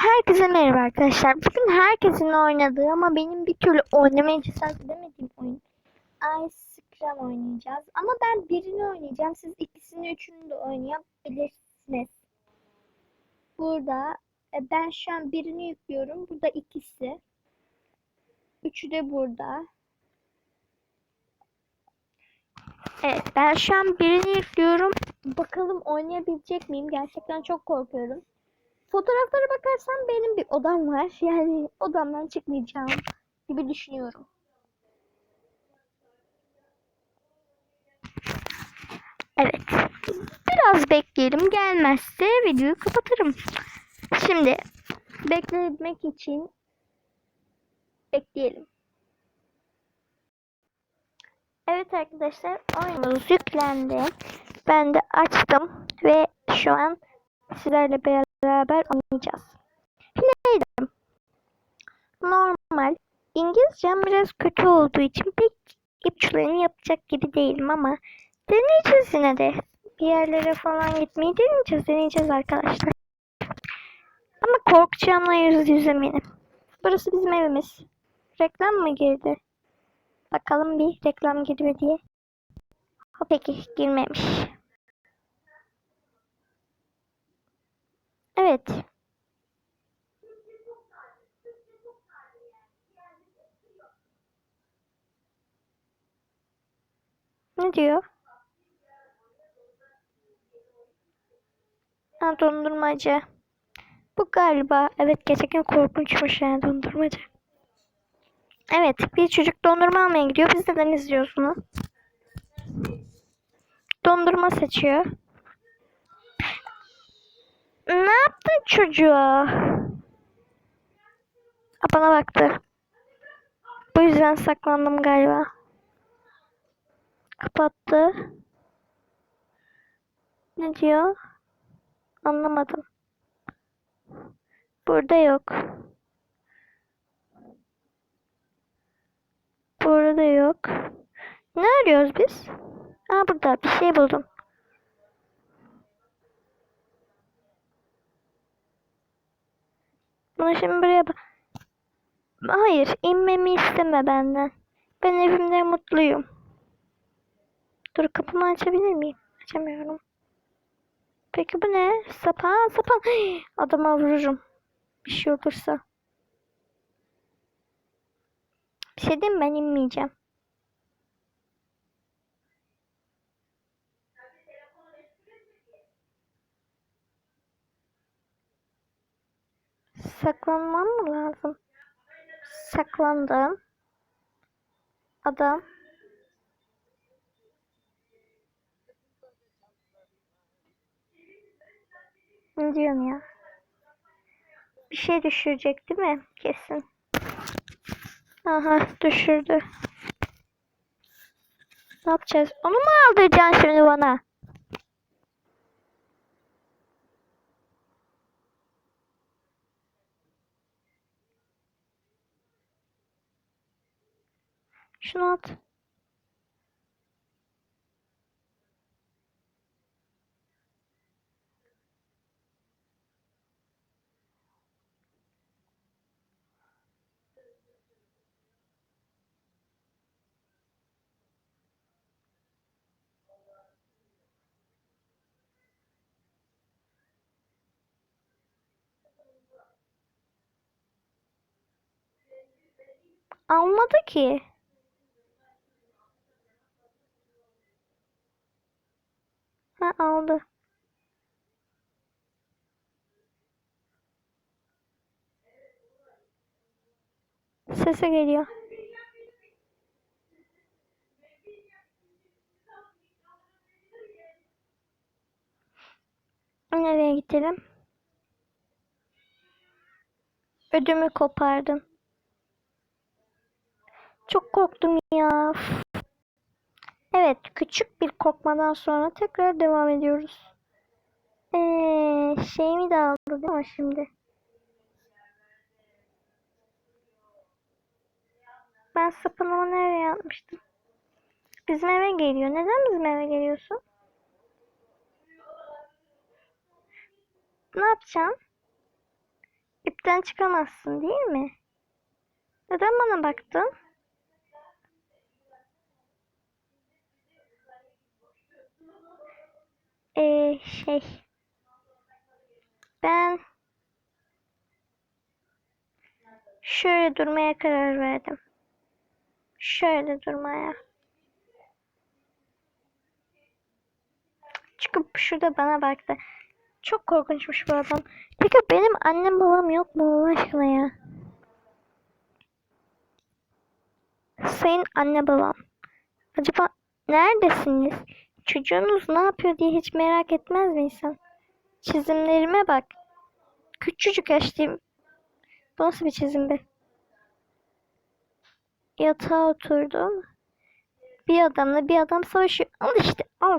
Herkese merhaba arkadaşlar. Bugün herkesin oynadığı ama benim bir türlü oynamaya cesaret edemediğim oyun. Ice Scrum oynayacağız. Ama ben birini oynayacağım. Siz ikisini, üçünü de oynayabilirsiniz. Burada e, ben şu an birini yüklüyorum. Burada ikisi. Üçü de burada. Evet ben şu an birini yüklüyorum. Bakalım oynayabilecek miyim? Gerçekten çok korkuyorum. Fotoğraflara bakarsam benim bir odam var. Yani odamdan çıkmayacağım gibi düşünüyorum. Evet. Biraz bekleyelim. Gelmezse videoyu kapatırım. Şimdi beklemek için bekleyelim. Evet arkadaşlar oyunumuz yüklendi. Ben de açtım ve şu an sizlerle beraber oynayacağız. Neydim? Normal. İngilizcem biraz kötü olduğu için pek ipuçlarını yapacak gibi değilim ama deneyeceğiz yine de. Bir yerlere falan gitmeyi deneyeceğiz, deneyeceğiz arkadaşlar. Ama korkacağımla yüz yüz eminim. Burası bizim evimiz. Reklam mı girdi? Bakalım bir reklam girdi diye. Ha, Peki girmemiş. Evet. Ne diyor? Ha, dondurmacı. Bu galiba. Evet gerçekten korkunçmuş yani dondurmacı. Evet bir çocuk dondurma almaya gidiyor. Biz neden izliyoruz bunu? Dondurma seçiyor. Ne yaptın çocuğa? Ha, Bana baktı. Bu yüzden saklandım galiba. Kapattı. Ne diyor? Anlamadım. Burada yok. Burada yok. Ne arıyoruz biz? Aa burada bir şey buldum. Bunu şimdi buraya bak. Hayır, inmemi isteme benden. Ben evimde mutluyum. Dur kapımı açabilir miyim? Açamıyorum. Peki bu ne? Sapan, sapan. Hii, Adama vururum. Bir şey olursa. Bir şey diyeyim ben inmeyeceğim. Saklanmam mı lazım? Saklandım. Adam. Ne diyorum ya? Bir şey düşürecek değil mi? Kesin. Aha düşürdü. Ne yapacağız? Onu mu aldıracaksın şimdi bana? Şunu at. Almadı ki. Ha aldı. Sese geliyor. Nereye gidelim? Ödümü kopardım. Çok korktum ya. Üf. Evet, küçük bir korkmadan sonra tekrar devam ediyoruz. Ee, şeyimi de aldı değil mi şimdi? Ben sapınımı nereye atmıştım? Bizim eve geliyor. Neden bizim eve geliyorsun? Ne yapacaksın? Evden çıkamazsın değil mi? Neden bana baktın? Ee, şey. Ben şöyle durmaya karar verdim. Şöyle durmaya. Çıkıp şurada bana baktı. Çok korkunçmuş bu adam. Peki benim annem babam yok mu Allah aşkına ya? Sayın anne babam. Acaba neredesiniz? Çocuğunuz ne yapıyor diye hiç merak etmez mi insan? Çizimlerime bak. Küçücük yaştayım. Bu nasıl bir çizim be? Yatağa oturdum. Bir adamla bir adam savaşıyor. Al işte al.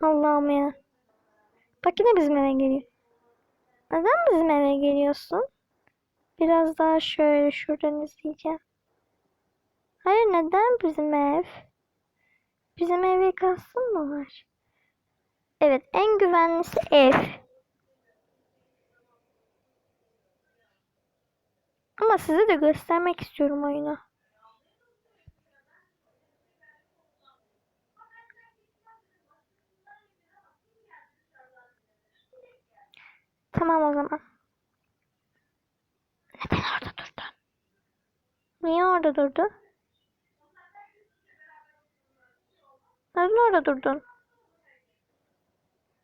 Allah'ım ya. Bak yine bizim eve geliyor. Neden bizim eve geliyorsun? Biraz daha şöyle şuradan izleyeceğim. Hayır neden bizim ev? Bizim eve kalsın mı var? Evet en güvenlisi ev. Ama size de göstermek istiyorum oyunu. Tamam o zaman. Neden orada durdun? Niye orada durdu? Neden orada durdun?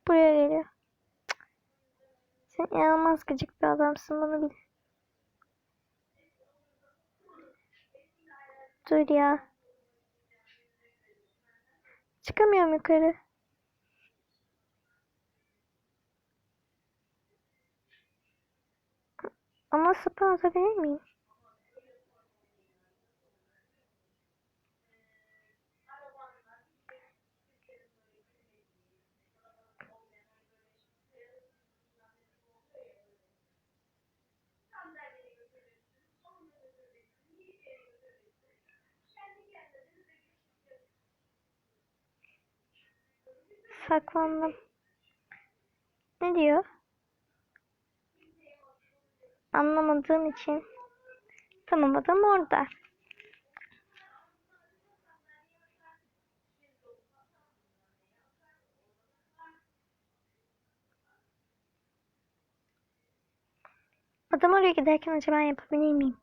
Buraya geliyor. Sen inanılmaz gıcık bir adamsın bunu bil. Dur ya. Çıkamıyorum yukarı. Ama sıpa atabilir miyim? Saklandım. Ne diyor? Anlamadığım için. Tamam adam orada. Adam oraya giderken acaba yapabilir miyim?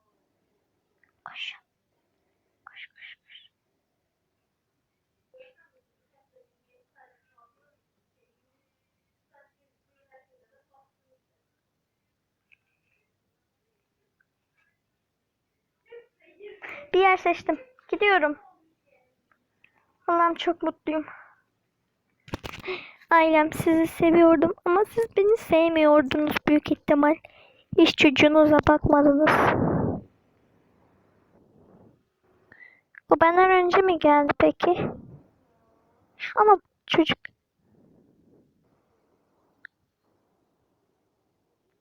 Koş. Bir yer seçtim. Gidiyorum. Allah'ım çok mutluyum. Ailem sizi seviyordum ama siz beni sevmiyordunuz büyük ihtimal. Hiç çocuğunuza bakmadınız. O benden önce mi geldi peki? Ama çocuk...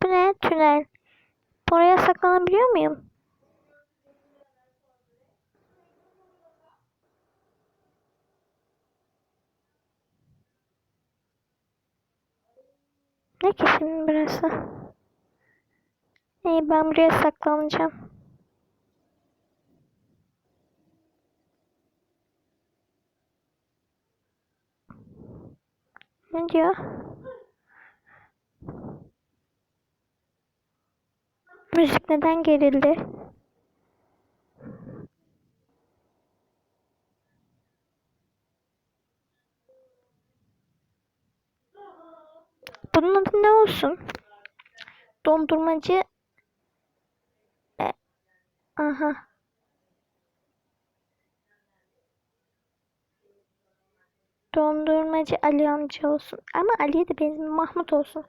Bu ne? Tünel. Oraya saklanabiliyor muyum? Ne ki burası? İyi ben buraya saklanacağım. Ne diyor? Müzik neden gerildi? Bunun adı ne olsun? Dondurmacı e, aha. Dondurmacı Ali amca olsun. Ama Ali'ye de benziyor. Mahmut olsun.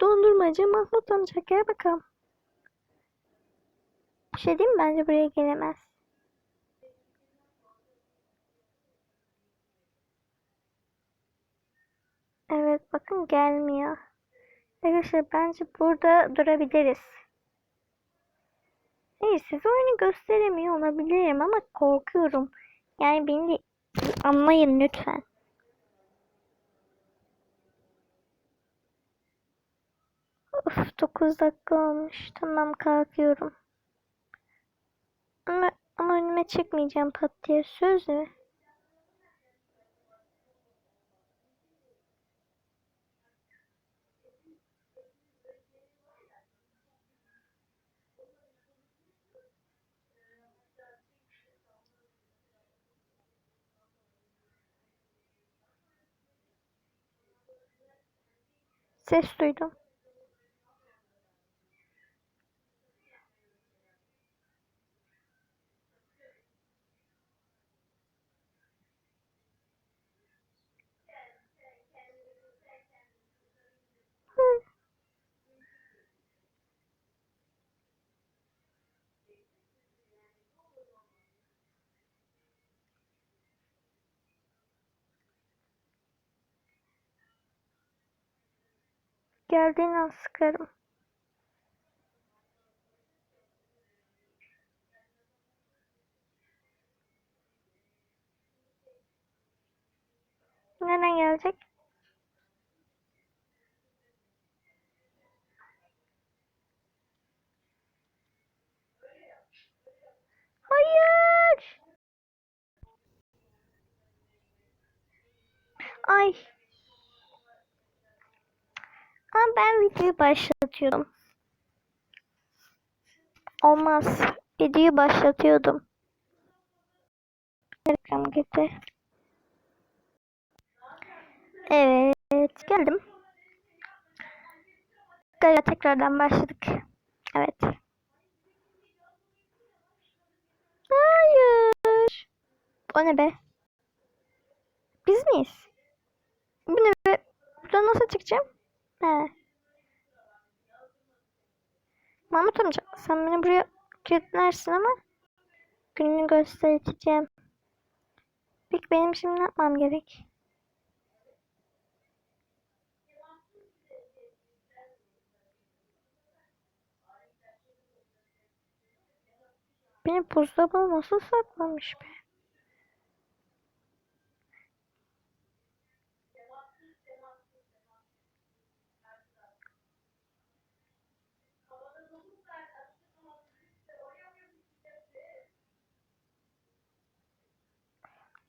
Dondurmacı Mahmut amca gel bakalım. Bir şey diyeyim mi? Bence buraya gelemez. Evet bakın gelmiyor. Arkadaşlar bence burada durabiliriz. Hayır size oyunu gösteremiyor olabilirim ama korkuyorum. Yani beni de anlayın lütfen. Of 9 dakika olmuş. Tamam kalkıyorum. Ama, ama önüme çıkmayacağım pat diye. Söz mü? Ses duydum. Geldiğin an sıkarım. Nereden gelecek? Hayır. Ay. Ama ben videoyu başlatıyordum. Olmaz. Videoyu başlatıyordum. Reklam gitti. Evet, geldim. Galiba tekrardan başladık. Evet. Hayır. O ne be? Biz miyiz? Bu ne be? Buradan nasıl çıkacağım? He. Mahmut amca sen beni buraya kilitlersin ama gününü göstereceğim. Peki benim şimdi ne yapmam gerek? Beni buzdolabına nasıl saklamış be?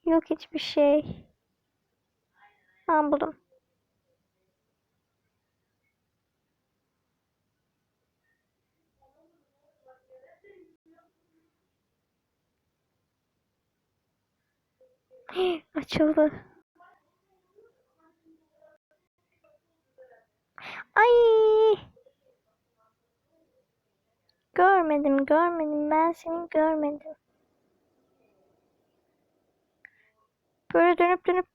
Yok hiçbir şey. Ha buldum. Açıldı. Ay. Görmedim, görmedim. Ben seni görmedim. Böyle dönüp dönüp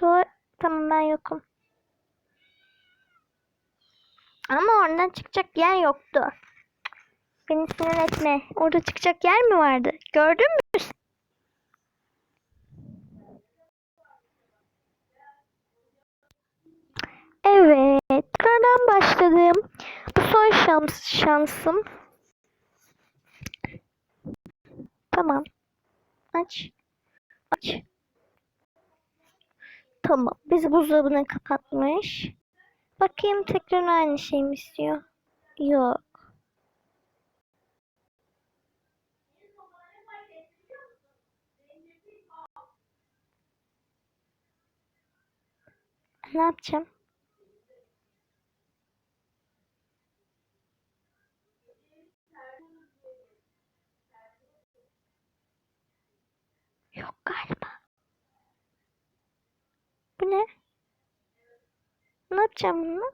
dolar. Tamam ben yokum. Ama oradan çıkacak yer yoktu. Beni sinir etme. Orada çıkacak yer mi vardı? Gördün mü? Evet. Tekrardan başladım. Bu son şans, şansım. Tamam. Aç. Aç. Tamam. Biz buzdolabını kapatmış. Bakayım tekrar aynı şey mi istiyor? Yok. Ne yapacağım? Yok galiba. Bu ne? Ne yapacağım bunu?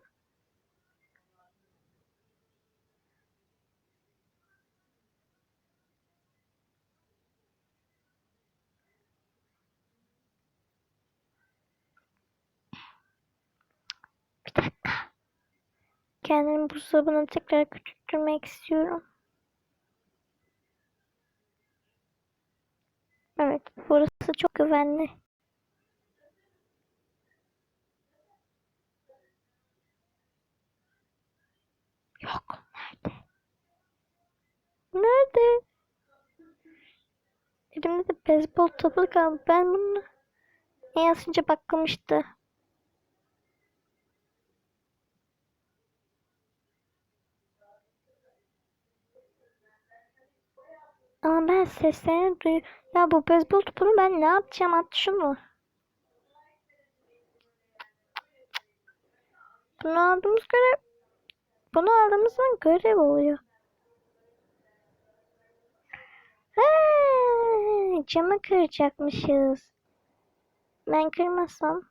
Bir dakika. Kendimi buzdolabına tekrar küçültmek istiyorum. Evet, burası çok güvenli. Yok, nerede? Nerede? Elimde de beyzbol topu kaldı. Ben bunu en yazınca bakmıştı. Ama ben seslerini duy... Ya bu beyzbol topunu ben ne yapacağım? At şunu. Bunu aldığımız görev... Bunu aldığımızdan görev oluyor. Ha, camı kıracakmışız. Ben kırmasam.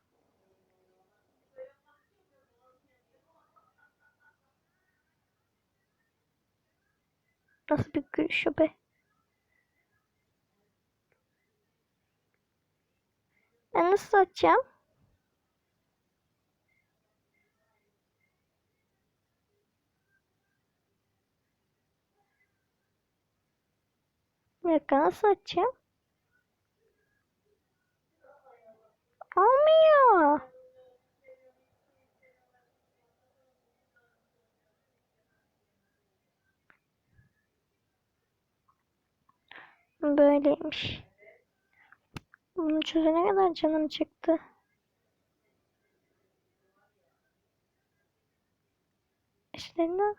Nasıl bir gülüş be? Ben nasıl açacağım? Bir dakika nasıl açacağım? Olmuyor. Böyleymiş. Bunu çözene kadar canım çıktı. İşte ne?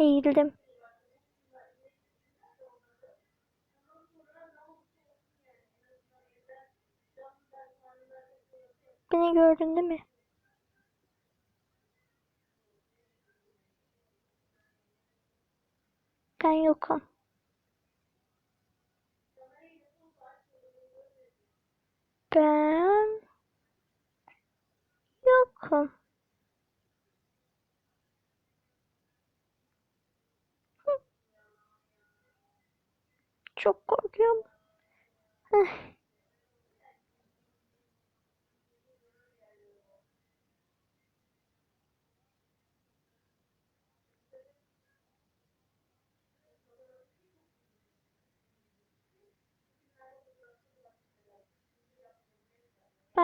Eğildim. Beni gördün değil mi? Ben yokum. Ben yokum. Çok korkuyorum.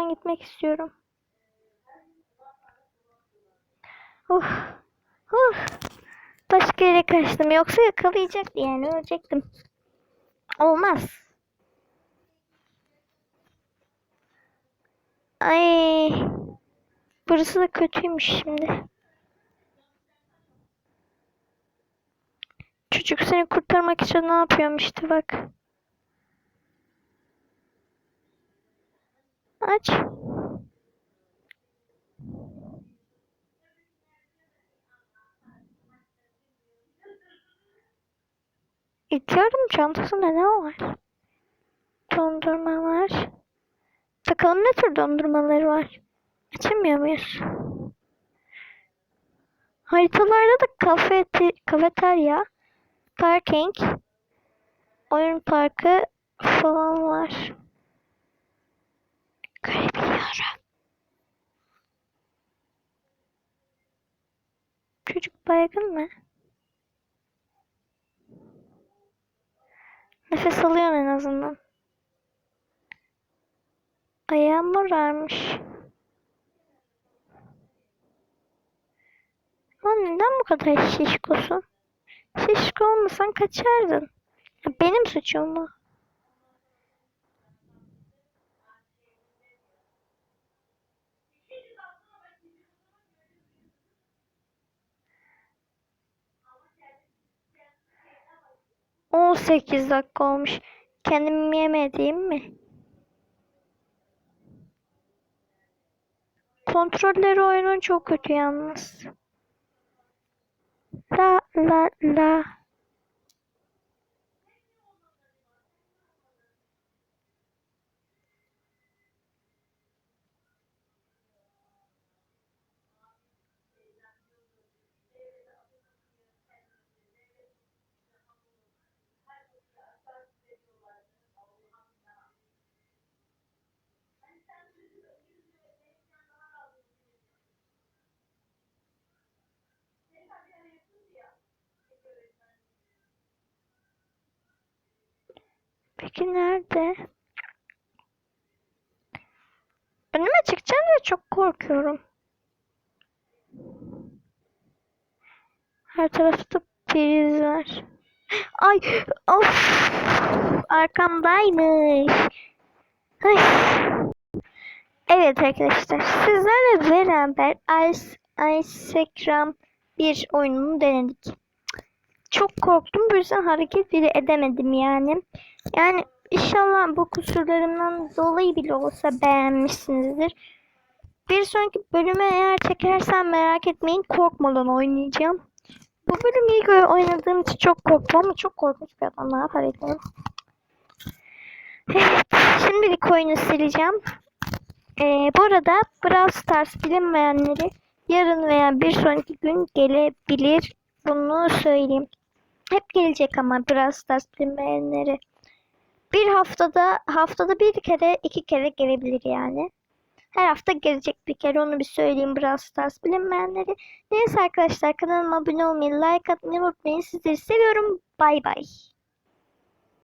Ben gitmek istiyorum. Of. Of. Başka yere kaçtım. Yoksa yakalayacaktı yani. Ölecektim. Olmaz. Ay. Burası da kötüymüş şimdi. Çocuk seni kurtarmak için ne yapıyormuş işte bak. Aç. İtiyorum çantasında ne var? Dondurmalar. Bakalım ne tür dondurmaları var. Açamıyor muyuz? Haritalarda da kafe, kafeterya, parking, oyun parkı falan var. Görebiliyorum. Çocuk baygın mı? Nefes alıyor en azından. Ayağım morarmış. Ama neden bu kadar şişkosun? Şişko olmasan kaçardın. Ya benim suçum mu? On sekiz dakika olmuş. Kendim yemediğim mi? Kontrolleri oyunun çok kötü yalnız. La la la. Peki nerede? Önüme çıkacağım diye çok korkuyorum. Her tarafta priz var. Ay of arkamdaymış. Ay. Evet arkadaşlar sizlerle beraber Ice bir oyununu denedik. Çok korktum bu yüzden hareket bile edemedim yani. Yani inşallah bu kusurlarımdan dolayı bile olsa beğenmişsinizdir. Bir sonraki bölüme eğer çekersem merak etmeyin korkmadan oynayacağım. Bu bölümü ilk oynadığım için çok korktum ama çok korkunç bir adam ne yapabilirim. Evet şimdilik oyunu sileceğim. Ee, bu arada Brawl Stars bilinmeyenleri yarın veya bir sonraki gün gelebilir. Bunu söyleyeyim. Hep gelecek ama Brawl Stars bilinmeyenleri. Bir haftada haftada bir kere iki kere gelebilir yani. Her hafta gelecek bir kere onu bir söyleyeyim Brawl Stars bilinmeyenleri. Neyse arkadaşlar kanalıma abone olmayı, like atmayı unutmayın. Sizleri seviyorum. Bay bay.